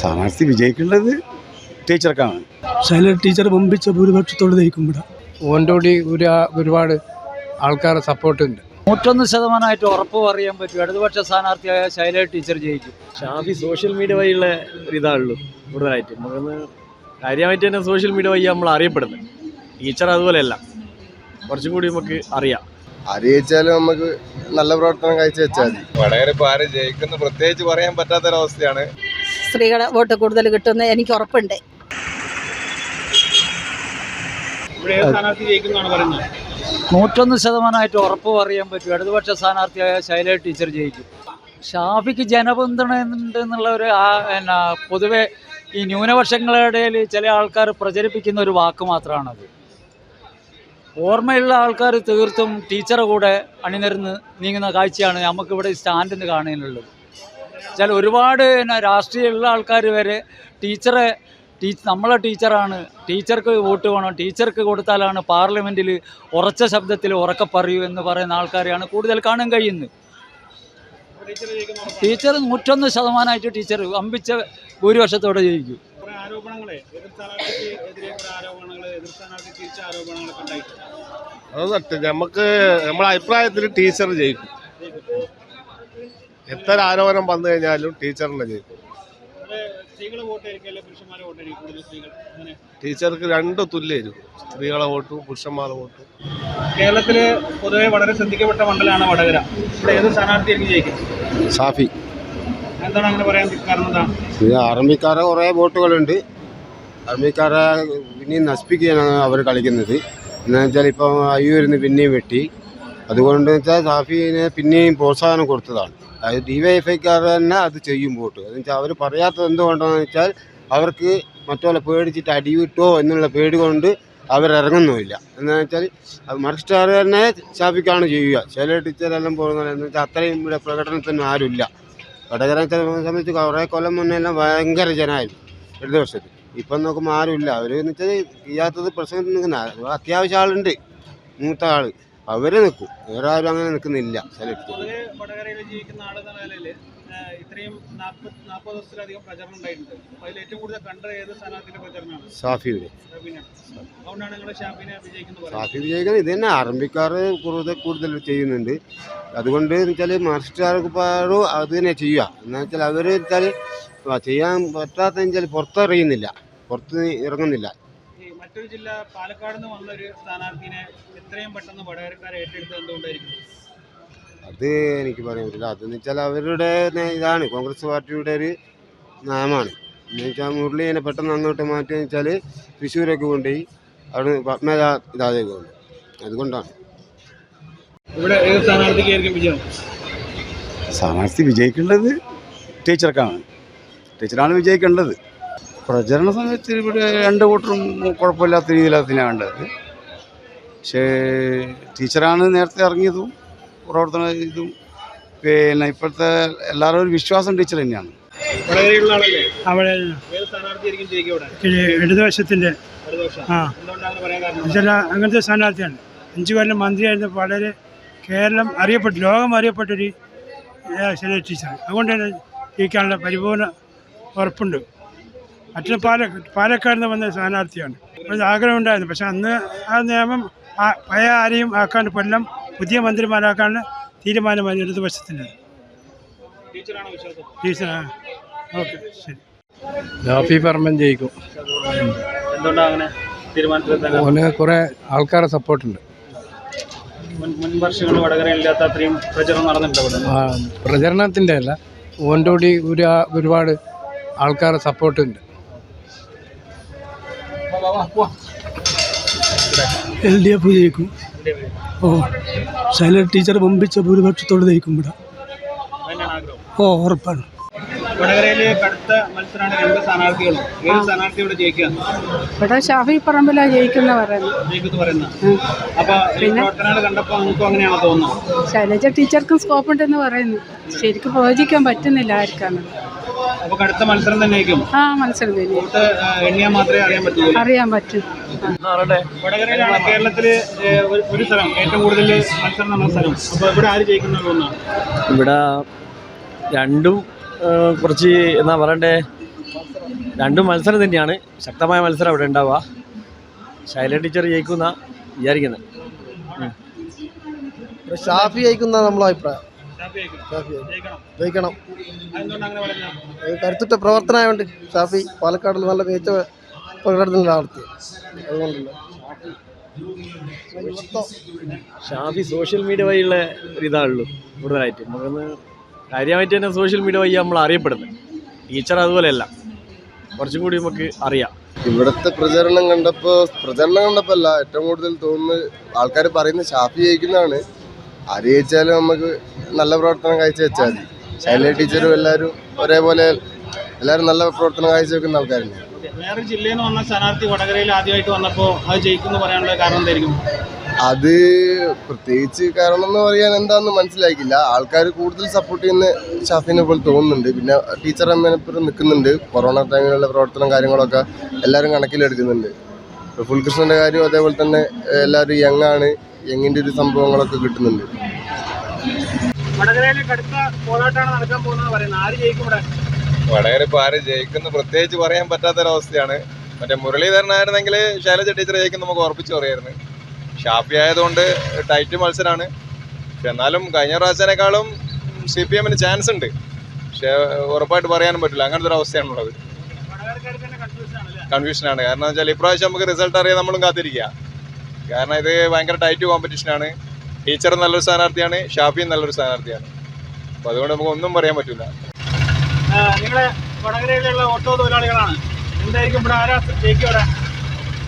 സ്ഥാനാർത്ഥി വിജയിക്കേണ്ടത് ടീച്ചർക്കാണ്. ശൈല ടീച്ചർ വമ്പിച്ച ഭൂരിപക്ഷത്തോട് ഇവിടെ ഓന്റെ ഒരു ഒരുപാട് ആൾക്കാരുടെ സപ്പോർട്ടുണ്ട് നൂറ്റൊന്ന് ശതമാനമായിട്ട് ഉറപ്പ് പറയാൻ പറ്റും. ഇടതുപക്ഷ സ്ഥാനാർത്ഥിയായ ശൈല ടീച്ചർ ജയിക്കും. ഷാഫി സോഷ്യൽ മീഡിയ വഴിയുള്ള ഇതാണല്ലോ കൂടുതലായിട്ട്. നമുക്കൊന്ന് കാര്യമായിട്ട് തന്നെ സോഷ്യൽ മീഡിയ വഴി നമ്മൾ അറിയപ്പെടുന്നത്. ടീച്ചർ അതുപോലെയല്ല. കുറച്ചും കൂടി നമുക്ക് അറിയാം. അറിയിച്ചാലും നമുക്ക് നല്ല പ്രവർത്തനം കാഴ്ചവെച്ചാൽ മതി. വളരെ ഇപ്പോൾ ജയിക്കുന്നു ജയിക്കുന്ന പ്രത്യേകിച്ച് പറയാൻ പറ്റാത്തൊരവസ്ഥയാണ്. സ്ത്രീകളെ വോട്ട് കൂടുതൽ കിട്ടുമെന്ന് എനിക്ക് ഉറപ്പുണ്ട്. നൂറ്റൊന്ന് ശതമാനമായിട്ട് ഉറപ്പ് പറയാൻ പറ്റും. ഇടതുപക്ഷ സ്ഥാനാർത്ഥിയായ ശൈല ടീച്ചർ ജയിക്കും. ഷാഫിക്ക് ജനപിന്തുണ ഉണ്ട് എന്നുള്ള ഒരു ആ- എന്നാ പൊതുവെ ഈ ന്യൂനപക്ഷങ്ങളുടെ ഇടയിൽ ചില ആൾക്കാർ പ്രചരിപ്പിക്കുന്ന ഒരു വാക്ക് മാത്രമാണത്. ഓർമ്മയുള്ള ആൾക്കാർ തീർത്തും ടീച്ചറെ കൂടെ അണിനിരന്ന് നീങ്ങുന്ന കാഴ്ചയാണ് നമുക്കിവിടെ സ്റ്റാൻഡിൽ നിന്ന് കാണാനുള്ളത് വെച്ചാൽ ഒരുപാട് എന്നാ രാഷ്ട്രീയമുള്ള ആൾക്കാർ വരെ ടീച്ചറെ ടീ നമ്മളെ ടീച്ചറാണ്. ടീച്ചർക്ക് വോട്ട് വേണം. ടീച്ചർക്ക് കൊടുത്താലാണ് പാർലമെന്റിൽ ഉറച്ച ശബ്ദത്തിൽ ഉറക്കെ പറയൂ എന്ന് പറയുന്ന ആൾക്കാരെയാണ് കൂടുതൽ കാണാൻ കഴിയുന്നത്. ടീച്ചർ നൂറ്റൊന്ന് ശതമാനമായിട്ട് ടീച്ചർ അമ്പിച്ച ഭൂരിപക്ഷത്തോടെ ജയിക്കും. അത് സത്യം. നമുക്ക് നമ്മളെ അഭിപ്രായത്തിൽ ടീച്ചർ ജയിക്കും. എത്ര ആരോപണം വന്നു കഴിഞ്ഞാലും ടീച്ചറിനെ ജയിക്കും. ഇവിടെ വോട്ട് ആയിരിക്കും പുരുഷന്മാരെ വോട്ട് ആയിരിക്കും കൂടുതൽ ടീച്ചർക്ക് രണ്ട് തുല്യരും സ്ത്രീകളെ വോട്ടും പുരുഷന്മാരുടെ വോട്ടും. കേരളത്തിൽ പൊതുവെ വളരെ ശ്രദ്ധിക്കപ്പെട്ട മണ്ഡലമാണ് വടകര. ഇവിടെ ഏത് സ്ഥാനാർത്ഥിയായിരിക്കും ജയിക്കും? ഷാഫി. എന്താണ് അങ്ങനെ പറയാൻ കാരണം ആർമിക്കാരെ കുറേ വോട്ടുകളുണ്ട്. ആർമിക്കാരെ പിന്നെയും നശിപ്പിക്കുകയാണ് അവർ കളിക്കുന്നത്. എന്താണെന്ന് വെച്ചാൽ ഇപ്പം അയ്യൂരിന്ന് പിന്നെയും വെട്ടി. അതുകൊണ്ട് വെച്ചാൽ സാഫിനെ പിന്നെയും പ്രോത്സാഹനം കൊടുത്തതാണ്. അത് ഡി വൈ തന്നെ അത് ചെയ്യും വോട്ട്. എന്ന് വെച്ചാൽ അവർ പറയാത്തത് എന്തുകൊണ്ടാണെന്ന് വെച്ചാൽ അവർക്ക് മറ്റുള്ള പേടിച്ചിട്ട് അടിവിട്ടോ എന്നുള്ള പേടി കൊണ്ട് അവരിറങ്ങുന്നുമില്ല. എന്താണെന്ന് വെച്ചാൽ മറിച്ചിട്ടാർ തന്നെ ഷാഫിക്കാണ് ചെയ്യുക. ചില ടീച്ചറെല്ലാം പോകുന്നത് എന്ന് വെച്ചാൽ അത്രയും ഇവിടെ പ്രകടനത്തിനും ആരുമില്ല. വടകര സംബന്ധിച്ച് കുറേ കൊല്ലം മുന്നേ എല്ലാം ഭയങ്കര ജനമായിരുന്നു ഇടത് വർഷത്തിൽ ഇപ്പം നോക്കുമ്പോൾ ആരുമില്ല. അവർ എന്ന് വെച്ചാൽ ചെയ്യാത്തത് പ്രസംഗത്തിൽ നിൽക്കുന്ന അത്യാവശ്യം ആളുണ്ട്. മൂത്ത ആൾ അവർ നിൽക്കും. വേറെ ആരും അങ്ങനെ നിൽക്കുന്നില്ല. നിലയിൽ ഇത്രയും നാൽപ്പത് പ്രചരണം ഉണ്ടായിട്ടുണ്ട്. അതിൽ ഏറ്റവും കൂടുതൽ കണ്ട ഏത് സ്ഥാനാർത്ഥിയുടെ പ്രചരണമാണ്? ഷാഫിയുടെ. ഷാഫിനാണ് അതുകൊണ്ടാണ് നിങ്ങൾ ഷാഫിനെ വിജയിക്കുന്നത് പറയുന്നത്? ഷാഫി വിജയിക്കുന്നത് ഇത് തന്നെ. ആരംഭിക്കാർ കൂടുതൽ കൂടുതൽ ചെയ്യുന്നുണ്ട്. അതുകൊണ്ട് വെച്ചാൽ മാർക്സിസ്റ്റുകാർക്ക് പാടും അത് തന്നെ ചെയ്യുക. എന്ന് വെച്ചാൽ അവർ വെച്ചാൽ ചെയ്യാൻ പറ്റാത്ത വെച്ചാൽ പുറത്തറിയുന്നില്ല പുറത്ത് ഇറങ്ങുന്നില്ല. മറ്റൊരു ജില്ല പാലക്കാട് നിന്ന് വന്ന ഒരു സ്ഥാനാർത്ഥിനെ എത്രയും പെട്ടെന്ന് വടകരക്കാരെ ഏറ്റെടുത്തത് എന്തുകൊണ്ടായിരിക്കും? അത് എനിക്ക് പറയാൻ പറ്റില്ല. അതെന്ന് വെച്ചാൽ അവരുടെ ഇതാണ്. കോൺഗ്രസ് പാർട്ടിയുടെ ഒരു നയമാണ് എന്ന് വെച്ചാൽ മുരളീനെ പെട്ടെന്ന് അങ്ങോട്ട് മാറ്റിയെന്ന് വെച്ചാൽ തൃശ്ശൂരൊക്കെ കൊണ്ടുപോയി അവിടെ പത്മജ ഇതാതേക്ക് കൊണ്ട് അതുകൊണ്ടാണ്. ഇവിടെ ഏത് സ്ഥാനാർത്ഥിക്കായിരിക്കും വിജയം? സ്ഥാനാർത്ഥി വിജയിക്കേണ്ടത് ടീച്ചർക്കാണ്. ടീച്ചറാണ് വിജയിക്കേണ്ടത്. പ്രചരണ സമയത്ത് ഇവിടെ രണ്ട് കൂട്ടരും കുഴപ്പമില്ലാത്ത രീതിയിലാണ് തന്നെ കണ്ടത്. പക്ഷേ ടീച്ചറാണ് നേരത്തെ ഇറങ്ങിയതും പ്രവർത്തന ഇതും പിന്നെ ഇപ്പോഴത്തെ എല്ലാവരും ഒരു വിശ്വാസം ടീച്ചർ തന്നെയാണ്. അവിടെ ഇടതുവശത്തിന്റെ ആ. ചില അങ്ങനത്തെ സ്ഥാനാർത്ഥിയാണ്. അഞ്ചു കൊല്ലം മന്ത്രിയായിരുന്ന വളരെ കേരളം അറിയപ്പെട്ടു ലോകം അറിയപ്പെട്ടൊരു ടീച്ചറാണ്. ടീച്ചർ അതുകൊണ്ട് തന്നെ ജയിക്കാനുള്ള പരിപൂർണ ഉറപ്പുണ്ട്. പാല പാലക്കാട് നിന്ന് വന്ന സ്ഥാനാർത്ഥിയാണ്. ഒരു ആഗ്രഹം ഉണ്ടായിരുന്നു പക്ഷെ അന്ന് ആ നിയമം ആ പഴയ ആരെയും ആക്കാണ്ട് കൊല്ലം പുതിയ മന്ത്രിമാരാക്കാണ്ട് തീരുമാനമായി ഇടതുപക്ഷത്തിന്റെ ടീച്ചർ ഓക്കെ ശരി. ജാഫി പറമ്പൻ ജയിക്കും. എന്തുകൊണ്ടാണ് അങ്ങനെ തീരുമാനത്തിലെത്താൻ ഓന് കുറേ ആൾക്കാരെ സപ്പോർട്ടുണ്ട്. പ്രചരണത്തിന്റെ അല്ല. ഓന്റെ കൂടി ഒരു ഒരുപാട് ആൾക്കാരെ സപ്പോർട്ടുണ്ട്. എൽ ഡി എഫ് ജയിക്കും ഓ ശൈല ടീച്ചർ പമ്പിച്ച ഭൂരിപക്ഷത്തോട് ജയിക്കും ഇവിടെ. ഓ ഉറപ്പാണ്. ഇവിടെ ഷാഫി പറമ്പിലാ ജയിക്കുന്ന പറയുന്ന. ശൈലജ ടീച്ചർക്കും സ്കോപ്പ് ഉണ്ടെന്ന് പറയുന്നു. ശരിക്കും പ്രവചിക്കാൻ പറ്റുന്നില്ല ആർക്കാണ്. അപ്പൊ കടുത്ത മത്സരം തന്നെയായിരിക്കും. ആ മത്സരം തന്നെ. വോട്ട് എണ്ണിയാൽ മാത്രമേ അറിയാൻ പറ്റുള്ളൂ അറിയാൻ പറ്റും. വടകരയിലാണ് കേരളത്തിൽ ഏ, ഒരു- ഒരു സ്ഥലം ഏറ്റവും കൂടുതൽ മത്സരം നടന്ന സ്ഥലം. അപ്പൊ ഇവിടെ ആര് ജയിക്കുന്ന തോന്നുന്നു? ഇവിടെ രണ്ടും ഏഹ്, കുറച്ച് എന്നാ പറയണ്ടേ? രണ്ടും മത്സരം തന്നെയാണ്. ശക്തമായ മത്സരം അവിടെ ഉണ്ടാവുക. ശൈല ടീച്ചർ ജയിക്കുന്ന വിചാരിക്കുന്നത് ഷാഫി ജയിക്കുന്ന നമ്മളെ അഭിപ്രായം. ജയിക്കണം. കരുത്തുറ്റ പ്രവർത്തനമായോണ്ട് ഷാഫി പാലക്കാടിൽ നല്ല മികച്ച പ്രകടനം നടത്തി. അതുകൊണ്ടല്ല. ഷാഫി സോഷ്യൽ മീഡിയ വഴിയുള്ള ഒരിതാണല്ലോ കൂടുതലായിട്ട്. നമുക്കൊന്ന് കാര്യമായിട്ട് തന്നെ സോഷ്യൽ മീഡിയ വഴി നമ്മൾ അറിയപ്പെടുന്നത്. ടീച്ചർ അതുപോലെയല്ല. കുറച്ചും കൂടി നമുക്ക് അറിയാം. ഇവിടുത്തെ പ്രചരണം കണ്ടപ്പോൾ പ്രചരണം കണ്ടപ്പോൾ അല്ല ഏറ്റവും കൂടുതൽ തോന്നുന്നത് ആൾക്കാർ പറയുന്നത് ഷാഫി ജയിക്കുന്നതാണ്. ആര് ജയിച്ചാലും നമുക്ക് നല്ല പ്രവർത്തനം കാഴ്ച വെച്ചാൽ മതി. ശൈല ടീച്ചറും എല്ലാവരും ഒരേപോലെ എല്ലാവരും നല്ല പ്രവർത്തനം കാഴ്ച വെക്കുന്ന ആൾക്കാരല്ലേ വേറെ ജില്ലയിൽ നിന്ന് വന്ന സ്ഥാനാർത്ഥി വടകരയിൽ ആദ്യമായിട്ട് വന്നപ്പോൾ അത് ജയിക്കുന്നു പറയാനുള്ള കാരണം എന്തായിരിക്കും? അത് പ്രത്യേകിച്ച് കാരണം എന്ന് പറയാൻ എന്താണെന്ന് മനസ്സിലാക്കില്ല ആൾക്കാർ കൂടുതൽ സപ്പോർട്ട് ചെയ്യുന്ന ഷാഫിനെ പോലെ തോന്നുന്നുണ്ട്. പിന്നെ ടീച്ചർ അമ്മേനപ്പുറം നിൽക്കുന്നുണ്ട് കൊറോണ ടൈമിലുള്ള പ്രവർത്തനം കാര്യങ്ങളൊക്കെ എല്ലാവരും കണക്കിലെടുക്കുന്നുണ്ട്. ഇപ്പോൾ ഫുൾകൃഷ്ണന്റെ കാര്യം അതേപോലെ തന്നെ എല്ലാവരും യങ്ങാണ് യങ്ങിന്റെ ഒരു സംഭവങ്ങളൊക്കെ കിട്ടുന്നുണ്ട്. നടക്കാൻ പറയുന്നത്. ആര് വടകര ഇപ്പൊ ആര് ജയിക്കുന്ന പ്രത്യേകിച്ച് പറയാൻ പറ്റാത്തൊരവസ്ഥയാണ്. മറ്റേ മുരളീധരൻ ആയിരുന്നെങ്കിൽ ശൈലജ ടീച്ചർ ജയിക്കും നമുക്ക് ഉറപ്പിച്ചു പറയായിരുന്നു. ഷാഫി ആയതുകൊണ്ട് ടൈറ്റ് മത്സരമാണ് എന്നാലും കഴിഞ്ഞ പ്രാവശ്യത്തിനേക്കാളും സി പി എമ്മിന് ചാൻസ് ഉണ്ട്. പക്ഷേ ഉറപ്പായിട്ട് പറയാനും പറ്റില്ല. അങ്ങനത്തെ ഒരു അവസ്ഥയാണുള്ളത് കൺഫ്യൂഷനാണ് കാരണം വെച്ചാൽ ഇപ്രാവശ്യം നമുക്ക് റിസൾട്ട് അറിയാൻ നമ്മളും കാത്തിരിക്കുക. കാരണം ഇത് ഭയങ്കര ടൈറ്റ് കോമ്പറ്റീഷനാണ് ടീച്ചർ നല്ലൊരു സ്ഥാനാർത്ഥിയാണ് ഷാഫിയും നല്ലൊരു സ്ഥാനാർത്ഥിയാണ്. അപ്പോൾ അതുകൊണ്ട് നമുക്ക് ഒന്നും പറയാൻ പറ്റില്ല നിങ്ങളെ വടകരയിലുള്ള ഓട്ടോ തൊഴിലാളികളാണ്. എന്തായിരിക്കും ഇവിടെ ആരാ ജയിക്കും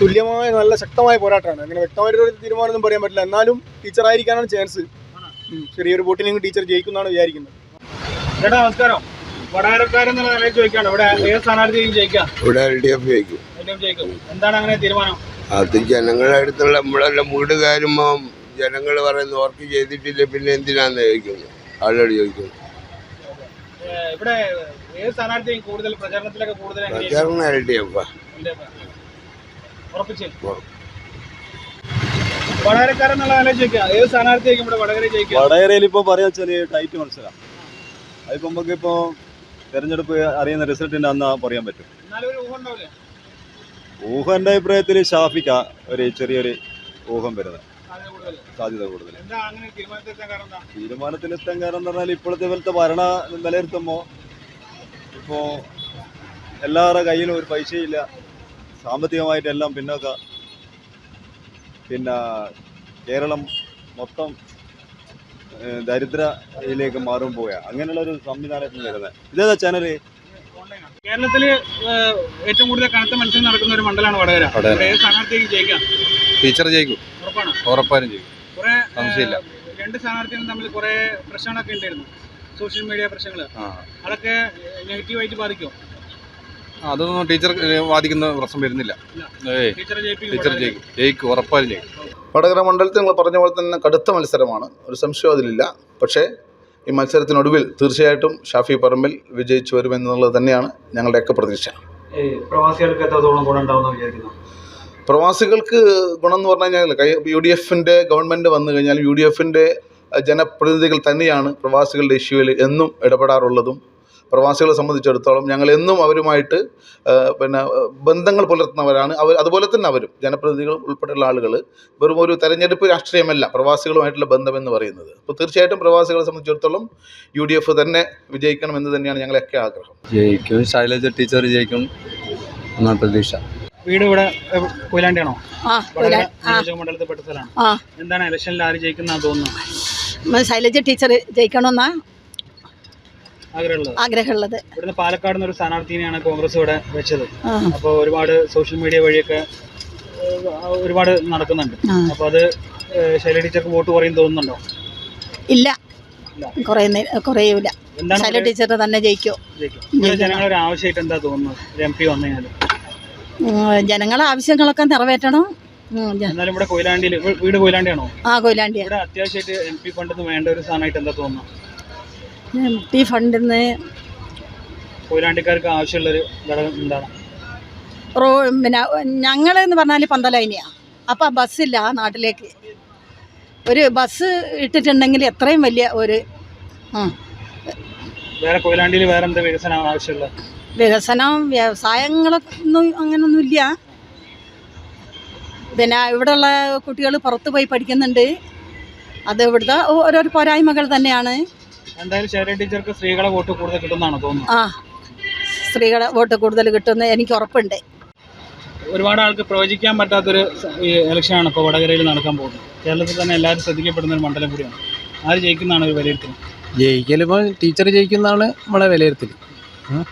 തുല്യമായ നല്ല ശക്തമായ പോരാട്ടമാണ്. അങ്ങനെ വ്യക്തമായിട്ടൊരു തീരുമാനമൊന്നും പറയാൻ പറ്റില്ല. എന്നാലും ടീച്ചർ ആയിരിക്കാനാണ് ചാൻസ് ചെറിയൊരു വോട്ടിനെങ്കിൽ ടീച്ചർ ജയിക്കുന്നതാണ് വിചാരിക്കുന്നത്. ചേട്ടാ നമസ്കാരം. വടകരക്കാരെന്നുള്ള നിലയിൽ ചോദിക്കാണ് ഇവിടെ ഏത് സ്ഥാനാർത്ഥിയും ജയിക്കാം ഇവിടെ എൽ ഡി എഫ് ജയിക്കും. എന്താണ് അങ്ങനെ തീരുമാനം? അത് ജനങ്ങളുടെ അടുത്തുള്ള നമ്മളെല്ലാം വീടുകാരും ജനങ്ങൾ പറയുന്ന വർക്ക് ചെയ്തിട്ടില്ല പിന്നെ എന്തിനാന്ന് ചോദിക്കുന്നു? ആളോട് ചോദിക്കുന്നു. ഇവിടെ ഏത് സ്ഥാനാർത്ഥിയും കൂടുതൽ പ്രചാരണത്തിലൊക്കെ കൂടുതൽ? പ്രചാരണം എൽ ഡി എഫ് വടകരയിൽ പറയാ വെച്ചാൽ ടൈറ്റ് മത്സരം. അതിപ്പോ നമുക്ക് ഇപ്പോ തെരഞ്ഞെടുപ്പ് അറിയുന്ന റിസൾട്ടിന്റെ അന്ന് പറയാൻ പറ്റും. ഊഹന്റെ അഭിപ്രായത്തിൽ ഷാഫിക്ക ഒരു ചെറിയൊരു ഊഹം വരുന്നത്. സാധ്യത കൂടുതൽ തീരുമാനത്തിലെത്താൻ കാരണം എന്ന് പറഞ്ഞാൽ ഇപ്പോഴത്തെ പോലത്തെ ഭരണ വിലയിരുത്തുമ്പോൾ ഇപ്പോൾ എല്ലാവരുടെ കയ്യിലും ഒരു പൈസയില്ല. സാമ്പത്തികമായിട്ടെല്ലാം പിന്നോക്ക. പിന്നെ കേരളം മൊത്തം ദരിദ്രയിലേക്ക് മാറും പോയാ അങ്ങനെയുള്ള ഒരു സംവിധാനത്തിൽ വരുന്നത്. ഇതേതാ ചാനൽ കേരളത്തിൽ ഏറ്റവും കൂടുതൽ കനത്ത മത്സരം നടക്കുന്ന ഒരു മണ്ഡലമാണ് വടകര. സ്ഥാനാർത്ഥിക്ക് ജയിക്കാം ടീച്ചർ ജയിക്കും. ഉറപ്പാണ്? ഉറപ്പായും ജയിക്കും. സംശയമില്ല. രണ്ട് സ്ഥാനാർത്ഥികളും തമ്മിൽ കുറെ പ്രശ്നങ്ങളൊക്കെ ഉണ്ടായിരുന്നു. സോഷ്യൽ മീഡിയ പ്രശ്നങ്ങൾ അതൊക്കെ നെഗറ്റീവായിട്ട് ബാധിക്കും അതൊന്നും ടീച്ചർ വാദിക്കുന്ന പ്രശ്നം വരുന്നില്ല. ടീച്ചർ വടകര. ജയിക്കും. ജയിക്കും ഉറപ്പായും ജയിക്കും. വടകര മണ്ഡലത്തിൽ നിങ്ങൾ പറഞ്ഞ പോലെ തന്നെ കടുത്ത മത്സരമാണ്. ഒരു സംശയം അതിലില്ല. പക്ഷേ ഈ മത്സരത്തിനൊടുവിൽ തീർച്ചയായിട്ടും ഷാഫി പറമ്പിൽ വിജയിച്ചു വരുമെന്നുള്ളത് തന്നെയാണ് ഞങ്ങളുടെയൊക്കെ പ്രതീക്ഷ. പ്രവാസികൾക്ക് എത്രത്തോളം ഗുണം ഉണ്ടാവുമെന്ന് വിചാരിക്കുന്നു? പ്രവാസികൾക്ക് ഗുണം എന്ന് പറഞ്ഞു കഴിഞ്ഞാൽ യു ഡി എഫിന്റെ ഗവൺമെന്റ് വന്നു കഴിഞ്ഞാൽ യു ഡി എഫിന്റെ ജനപ്രതിനിധികൾ തന്നെയാണ് പ്രവാസികളുടെ ഇഷ്യൂവിൽ എന്നും ഇടപെടാറുള്ളതും. പ്രവാസികളെ സംബന്ധിച്ചിടത്തോളം ഞങ്ങൾ എന്നും അവരുമായിട്ട് പിന്നെ ബന്ധങ്ങൾ പുലർത്തുന്നവരാണ്. അവർ അതുപോലെ തന്നെ അവരും ജനപ്രതിനിധികളും ഉൾപ്പെടെയുള്ള ആളുകൾ വെറും ഒരു തെരഞ്ഞെടുപ്പ് രാഷ്ട്രീയമല്ല പ്രവാസികളുമായിട്ടുള്ള ബന്ധമെന്ന് പറയുന്നത്. അപ്പോൾ തീർച്ചയായിട്ടും പ്രവാസികളെ സംബന്ധിച്ചിടത്തോളം യു ഡി എഫ് തന്നെ വിജയിക്കണമെന്ന് തന്നെയാണ് ഞങ്ങളൊക്കെ ആഗ്രഹം. ജയിക്കും. ശൈലജ ടീച്ചർ ജയിക്കും. എന്നാണ് പ്രതീക്ഷ. വീട് ഇവിടെ കൊയിലാണ്ടിയാണോ? മണ്ഡലത്തിൽ പെട്ട സ്ഥലമാണ്. എന്താണ് ഇലക്ഷനിൽ ആര് ജയിക്കുന്ന തോന്നുന്നു? ശൈലജ ടീച്ചർ ജയിക്കണമെന്നാ ആഗ്രഹമുള്ളത്. ഇവിടുന്ന് പാലക്കാട് ഒരു സ്ഥാനാർത്ഥിനെയാണ് കോൺഗ്രസ് ഇവിടെ വെച്ചത്. അപ്പോൾ ഒരുപാട് സോഷ്യൽ മീഡിയ വഴിയൊക്കെ ഒരുപാട് നടക്കുന്നുണ്ട്. അപ്പോൾ അത് ഏഹ്, ശൈല ടീച്ചർക്ക് വോട്ട് കുറയും തോന്നുന്നുണ്ടോ? ഇല്ല. കുറയൂല. എന്താണ് ശൈല ടീച്ചർ തന്നെ ജയിക്കോ. ജനങ്ങളൊരു ആവശ്യമായിട്ട് എന്താ തോന്നുന്നത്? എം പി വന്നു കഴിഞ്ഞാൽ ജനങ്ങളെ ആവശ്യങ്ങളൊക്കെ നിറവേറ്റണം. എന്നാലും ഇവിടെ കൊയിലാണ്ടിയിൽ വീട് കൊയിലാണ്ടിയാണോ? ആ ഇവിടെ അത്യാവശ്യമായിട്ട് എം പി ഫണ്ട് വേണ്ട ഒരു എന്താ തോന്നുന്നത് എം പി ഫണ്ടിൽ നിന്ന് കൊയിലാണ്ടിക്കാർക്ക് ആവശ്യമുള്ളൊരു ഘടകം എന്താണ്? റോ പിന്നെ ഞങ്ങളെന്ന് പറഞ്ഞാൽ പന്തലൈനിയാണ് അപ്പം ബസ്സില്ല നാട്ടിലേക്ക്. ഒരു ബസ് ഇട്ടിട്ടുണ്ടെങ്കിൽ എത്രയും വലിയ ഒരു വേറെ കൊയിലാണ്ടിയിൽ വേറെ എന്താ വികസനം ആവശ്യമുള്ളത്? വികസനം വ്യവസായങ്ങളൊന്നും അങ്ങനൊന്നുമില്ല. പിന്നെ ഇവിടെയുള്ള കുട്ടികൾ പുറത്ത് പോയി പഠിക്കുന്നുണ്ട്. അത് ഇവിടുത്തെ ഓരോ പോരായ്മകൾ തന്നെയാണ്. ടീച്ചർക്ക് സ്ത്രീകളെ വോട്ട് കൂടുതൽ തോന്നുന്നത്. ആ സ്ത്രീകളെ വോട്ട് കൂടുതൽ കിട്ടുമെന്ന് എനിക്ക് ഉറപ്പുണ്ട്. ഒരുപാട് ആൾക്ക് പ്രവചിക്കാൻ പറ്റാത്തൊരു ഇലക്ഷനാണ് ഇപ്പോൾ വടകരയിൽ നടക്കാൻ പോകുന്നത്. കേരളത്തിൽ തന്നെ എല്ലാവരും ശ്രദ്ധിക്കപ്പെടുന്ന ഒരു മണ്ഡലം കൂടിയാണ്. ആര് ജയിക്കുന്നതാണ് ഒരു വിലയിരുത്തൽ? ജയിക്കലിപ്പോൾ ടീച്ചർ ജയിക്കുന്നതാണ് നമ്മളെ വിലയിരുത്തൽ